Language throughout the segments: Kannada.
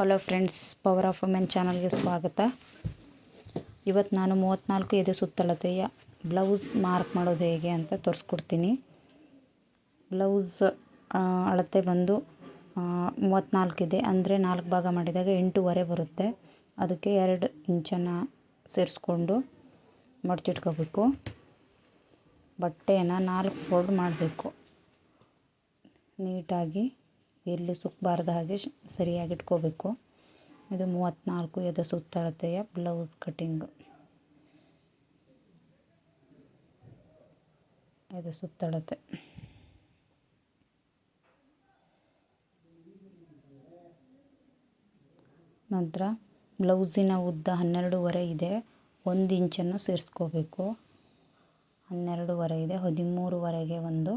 Hello friends power of women ಚಾನಲ್ಗೆ ಸ್ವಾಗತ. ಇವತ್ತು ನಾನು ಮೂವತ್ತ್ನಾಲ್ಕು ಎದೆ ಸುತ್ತಳತೆಯ ಬ್ಲೌಸ್ ಮಾರ್ಕ್ ಮಾಡೋದು ಹೇಗೆ ಅಂತ ತೋರಿಸ್ಕೊಡ್ತೀನಿ. ಬ್ಲೌಸ್ ಅಳತೆ ಬಂದು ಮೂವತ್ತ್ನಾಲ್ಕು ಇದೆ. ಅಂದರೆ ನಾಲ್ಕು ಭಾಗ ಮಾಡಿದಾಗ ಎಂಟೂವರೆ ಬರುತ್ತೆ. ಅದಕ್ಕೆ ಎರಡು ಇಂಚನ್ನು ಸೇರಿಸ್ಕೊಂಡು ಮಡಚಿಟ್ಕೋಬೇಕು. ಬಟ್ಟೆಯನ್ನು ನಾಲ್ಕು ಫೋಲ್ಡ್ ಮಾಡಬೇಕು. ನೀಟಾಗಿ ಎಲ್ಲಿ ಸುಕ್ಕಬಾರ್ದ ಹಾಗೆ ಸರಿಯಾಗಿ ಇಟ್ಕೋಬೇಕು. ಇದು ಮೂವತ್ತ್ನಾಲ್ಕು ಎದ ಸುತ್ತಳತೆಯ ಬ್ಲೌಸ್ ಕಟ್ಟಿಂಗ್ ಎದೆ ಸುತ್ತಳತೆ. ನಂತರ ಬ್ಲೌಸಿನ ಉದ್ದ ಹನ್ನೆರಡೂವರೆ ಇದೆ, ಒಂದು ಇಂಚನ್ನು ಸೇರಿಸ್ಕೋಬೇಕು. ಹನ್ನೆರಡೂವರೆ ಇದೆ, ಹದಿಮೂರುವರೆಗೆ ಒಂದು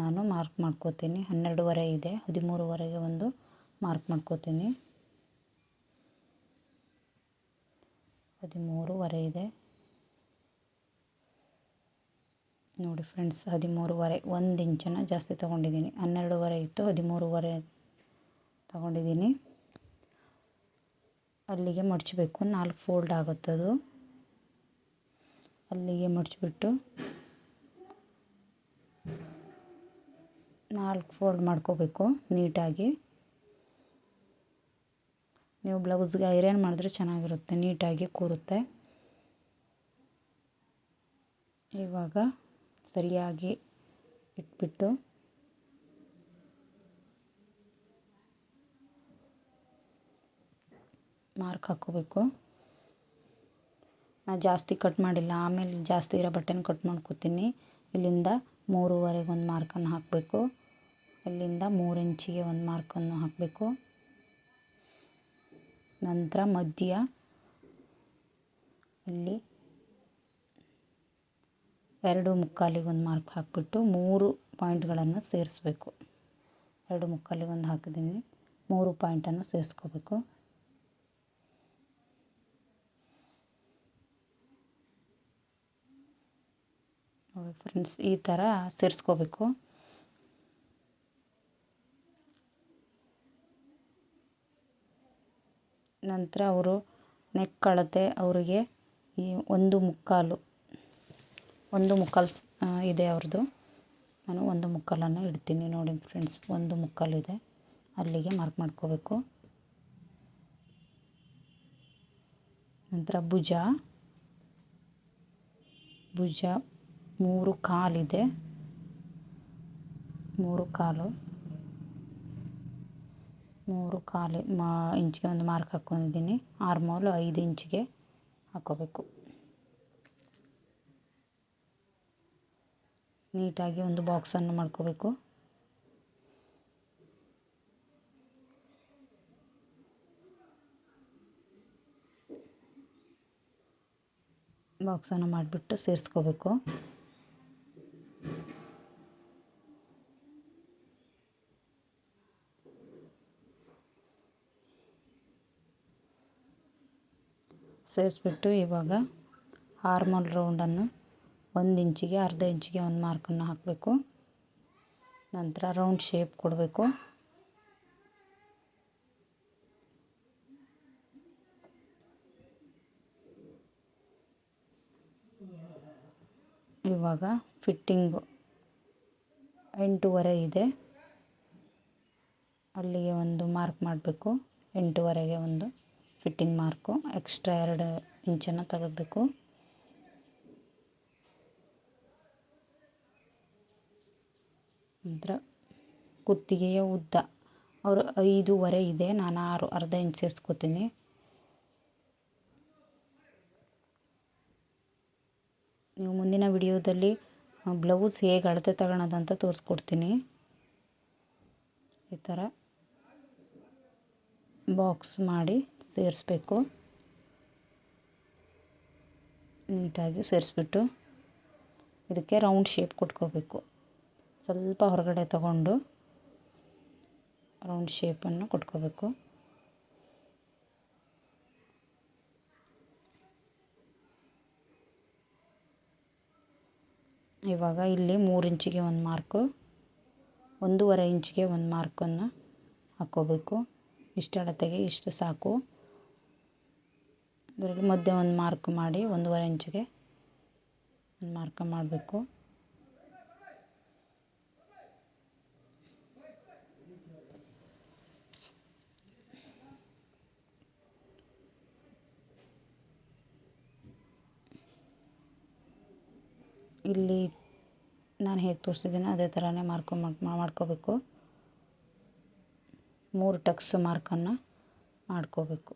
ನಾನು ಮಾರ್ಕ್ ಮಾಡ್ಕೋತೀನಿ. ಹನ್ನೆರಡುವರೆ ಇದೆ. ಹದಿಮೂರುವರೆಗೆ ಒಂದು ಮಾರ್ಕ್ ಮಾಡ್ಕೋತೀನಿ. ಹದಿಮೂರುವರೆ ಇದೆ. ನೋಡಿ ಫ್ರೆಂಡ್ಸ್ ಹದಿಮೂರುವರೆ, ಒಂದು ಇಂಚನ ಜಾಸ್ತಿ ತೊಗೊಂಡಿದ್ದೀನಿ. ಹನ್ನೆರಡುವರೆ ಇತ್ತು, ಹದಿಮೂರುವರೆ ತಗೊಂಡಿದ್ದೀನಿ. ಅಲ್ಲಿಗೆ ಮಡಚಬೇಕು. ನಾಲ್ಕು ಫೋಲ್ಡ್ ಆಗುತ್ತದು. ಅಲ್ಲಿಗೆ ಮಡಚಿಬಿಟ್ಟು ನಾಲ್ಕು ಫೋಲ್ಡ್ ಮಾಡ್ಕೋಬೇಕು ನೀಟಾಗಿ. ನೀವು ಬ್ಲೌಸ್ಗೆ ಐರನ್ ಮಾಡಿದ್ರೆ ಚೆನ್ನಾಗಿರುತ್ತೆ, ನೀಟಾಗಿ ಕೂರುತ್ತೆ. ಇವಾಗ ಸರಿಯಾಗಿ ಇಟ್ಬಿಟ್ಟು ಮಾರ್ಕ್ ಹಾಕ್ಕೋಬೇಕು ನಾನು ಜಾಸ್ತಿ ಕಟ್ ಮಾಡಿಲ್ಲ, ಆಮೇಲೆ ಜಾಸ್ತಿ ಇರೋ ಬಟ್ಟೆನ ಕಟ್ ಮಾಡ್ಕೋತೀನಿ. ಇಲ್ಲಿಂದ ಮೂರುವರೆಗೆ ಒಂದು ಮಾರ್ಕನ್ನು ಹಾಕಬೇಕು. ಇಲ್ಲಿಂದ ಮೂರು ಇಂಚಿಗೆ ಒಂದು ಮಾರ್ಕನ್ನು ಹಾಕಬೇಕು. ನಂತರ ಮಧ್ಯ. ಇಲ್ಲಿ ಎರಡು ಮುಕ್ಕಾಲಿಗೆ ಒಂದು ಮಾರ್ಕ್ ಹಾಕಿಬಿಟ್ಟು ಮೂರು ಪಾಯಿಂಟ್ಗಳನ್ನು ಸೇರಿಸ್ಬೇಕು. ಎರಡು ಮುಕ್ಕಾಲಿಗೆ ಒಂದು ಹಾಕಿದ್ದೀನಿ. ಮೂರು ಪಾಯಿಂಟನ್ನು ಸೇರಿಸ್ಕೋಬೇಕು. ನೋಡಿ ಫ್ರೆಂಡ್ಸ್ ಈ ಥರ ಸೇರಿಸ್ಕೋಬೇಕು. ನಂತರ ಅವರು ನೆಕ್ ಕಳತೆ, ಅವರಿಗೆ ಈ ಒಂದು ಮುಕ್ಕಾಲು ಒಂದು ಮುಕ್ಕಾಲು ಇದೆ ಅವ್ರದ್ದು ನಾನು ಒಂದು ಮುಕ್ಕಾಲನ್ನು ಇಡ್ತೀನಿ ನೋಡಿ ಫ್ರೆಂಡ್ಸ್ ಒಂದು ಮುಕ್ಕಾಲು ಇದೆ. ಅಲ್ಲಿಗೆ ಮಾರ್ಕ್ ಮಾಡ್ಕೋಬೇಕು. ನಂತರ ಭುಜ ಭುಜ ಮೂರು ಕಾಲಿದೆ. ಮೂರು ಕಾಲು. ಮೂರು ಕಾಲು ಮಾ, ಇಂಚಿಗೆ ಒಂದು ಮಾರ್ಕ್ ಹಾಕ್ಕೊಂಡಿದ್ದೀನಿ. ಆರ್ಮೋಲು ಐದು ಇಂಚಿಗೆ ಹಾಕ್ಕೋಬೇಕು ನೀಟಾಗಿ ಒಂದು ಬಾಕ್ಸನ್ನು ಮಾಡ್ಕೋಬೇಕು. ಬಾಕ್ಸನ್ನು ಮಾಡಿಬಿಟ್ಟು ಸೇರಿಸ್ಕೋಬೇಕು. ಸೇರಿಸ್ಬಿಟ್ಟು ಇವಾಗ ಹಾರ್ಮೋಲ್ ರೌಂಡನ್ನು ಒಂದು ಇಂಚಿಗೆ, ಅರ್ಧ ಇಂಚಿಗೆ ಒಂದು ಮಾರ್ಕನ್ನು ಹಾಕಬೇಕು. ನಂತರ ರೌಂಡ್ ಶೇಪ್ ಕೊಡಬೇಕು. ಇವಾಗ ಫಿಟ್ಟಿಂಗು ಎಂಟೂವರೆ ಇದೆ. ಅಲ್ಲಿಗೆ ಒಂದು ಮಾರ್ಕ್ ಮಾಡಬೇಕು. ಎಂಟೂವರೆಗೆ ಒಂದು. ಫಿಟ್ಟಿಂಗ್ ಮಾರ್ಕು, ಎಕ್ಸ್ಟ್ರಾ ಎರಡು ಇಂಚನ್ನು ತೆಗೆದ್ಬೇಕು. ನಂತರ ಕುತ್ತಿಗೆಯ ಉದ್ದ. ಅವರು ಐದೂವರೆ ಇದೆ, ನಾನು ಆರು, ಅರ್ಧ ಇಂಚ್ ಸೇರಿಸ್ಕೋತೀನಿ ನೀವು ಮುಂದಿನ ವಿಡಿಯೋದಲ್ಲಿ ಬ್ಲೌಸ್ ಹೇಗೆ ಅಳತೆ ತಗೊಳೋದಂತ ತೋರಿಸ್ಕೊಡ್ತೀನಿ. ಈ ಥರ ಬಾಕ್ಸ್ ಮಾಡಿ ಸೇರಿಸ್ಬೇಕು. ನೀಟಾಗಿ ಸೇರಿಸ್ಬಿಟ್ಟು ಇದಕ್ಕೆ ರೌಂಡ್ ಶೇಪ್ ಕೊಟ್ಕೋಬೇಕು. ಸ್ವಲ್ಪ ಹೊರಗಡೆ ತಗೊಂಡು ರೌಂಡ್ ಶೇಪನ್ನು ಕೊಟ್ಕೋಬೇಕು. ಇವಾಗ ಇಲ್ಲಿ ಮೂರು ಇಂಚಿಗೆ ಒಂದು ಮಾರ್ಕು, ಒಂದೂವರೆ ಇಂಚಿಗೆ ಒಂದು ಮಾರ್ಕನ್ನು ಹಾಕ್ಕೋಬೇಕು. ಇಷ್ಟು ಅಳತೆಗೆ ಇಷ್ಟು ಸಾಕು. ಅದರಲ್ಲಿ ಮಧ್ಯೆ ಒಂದು ಮಾರ್ಕ್ ಮಾಡಿ, ಒಂದೂವರೆ ಇಂಚಿಗೆ ಒಂದು ಮಾರ್ಕ್ ಮಾಡಬೇಕು. ಇಲ್ಲಿ ನಾನು ಹೇಗೆ ತೋರಿಸಿದ್ದೀನೋ ಅದೇ ಥರನೇ ಮಾರ್ಕ್ ಮಾಡ್ಕೋಬೇಕು. ಮೂರು ಟಕ್ಸ್ ಮಾರ್ಕನ್ನು ಮಾಡ್ಕೋಬೇಕು.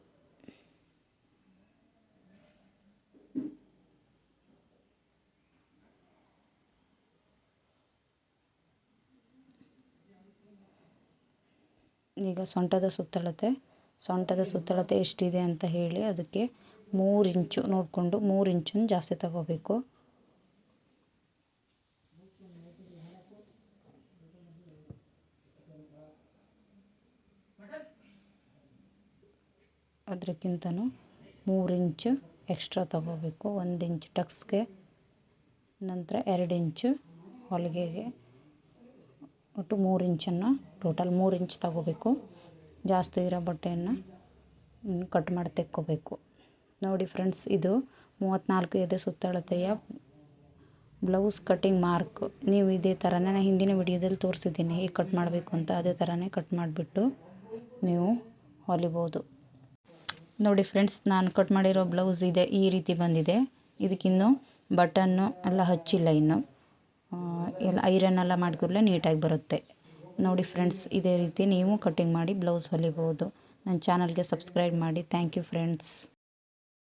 ಈಗ ಸೊಂಟದ ಸುತ್ತಳತೆ ಸೊಂಟದ ಸುತ್ತಳತೆ ಎಷ್ಟಿದೆ ಅಂತ ಹೇಳಿ ಅದಕ್ಕೆ ಮೂರು ಇಂಚು ನೋಡಿಕೊಂಡು ಮೂರು ಇಂಚನ್ನು ಜಾಸ್ತಿ ತಗೋಬೇಕು. ಅದಕ್ಕಿಂತನೂ ಮೂರು ಇಂಚು ಎಕ್ಸ್ಟ್ರಾ ತಗೋಬೇಕು. ಒಂದು ಇಂಚು ಟಕ್ಸ್ಗೆ, ನಂತರ ಎರಡು ಇಂಚು ಹೊಲಿಗೆಗೆ. ಒಟ್ಟು ಮೂರು ಇಂಚನ್ನು, ಟೋಟಲ್ ಮೂರು ಇಂಚ್ ತಗೋಬೇಕು. ಜಾಸ್ತಿ ಇರೋ ಬಟ್ಟೆಯನ್ನು ಕಟ್ ಮಾಡಿ ತೆಕ್ಕೋಬೇಕು. ನೋಡಿ ಫ್ರೆಂಡ್ಸ್, ಇದು ಮೂವತ್ತ್ನಾಲ್ಕು ಎದೆ ಸುತ್ತಳತೆಯ ಬ್ಲೌಸ್ ಕಟ್ಟಿಂಗ್ ಮಾರ್ಕ್. ನೀವು ಇದೇ ಥರನೇ ನಾನು ಹಿಂದಿನ ವಿಡಿಯೋದಲ್ಲಿ ತೋರಿಸಿದ್ದೀನಿ, ಹೇಗೆ ಕಟ್ ಮಾಡಬೇಕು ಅಂತ, ಅದೇ ಥರನೇ ಕಟ್ ಮಾಡಿಬಿಟ್ಟು ನೀವು ಹೊಲಿಬೋದು. ನೋಡಿ ಫ್ರೆಂಡ್ಸ್, ನಾನು ಕಟ್ ಮಾಡಿರೋ ಬ್ಲೌಸ್ ಇದೆ, ಈ ರೀತಿ ಬಂದಿದೆ. ಇದಕ್ಕಿನ್ನೂ ಬಟನ್ನು ಎಲ್ಲ ಹಚ್ಚಿಲ್ಲ ಇನ್ನು. ಎಲ್ಲ ಐರನ್ ಎಲ್ಲ ಮಾಡಿಕೊಡ್ಲೆ ನೀಟಾಗಿ ಬರುತ್ತೆ. ನೋಡಿ ಫ್ರೆಂಡ್ಸ್ ಇದೇ ರೀತಿ ನೀವು ಕಟ್ಟಿಂಗ್ ಮಾಡಿ ಬ್ಲೌಸ್ ಹೊಲಿಬೋದು. ನನ್ನ ಚಾನಲ್ಗೆ ಸಬ್ಸ್ಕ್ರೈಬ್ ಮಾಡಿ. Thank you friends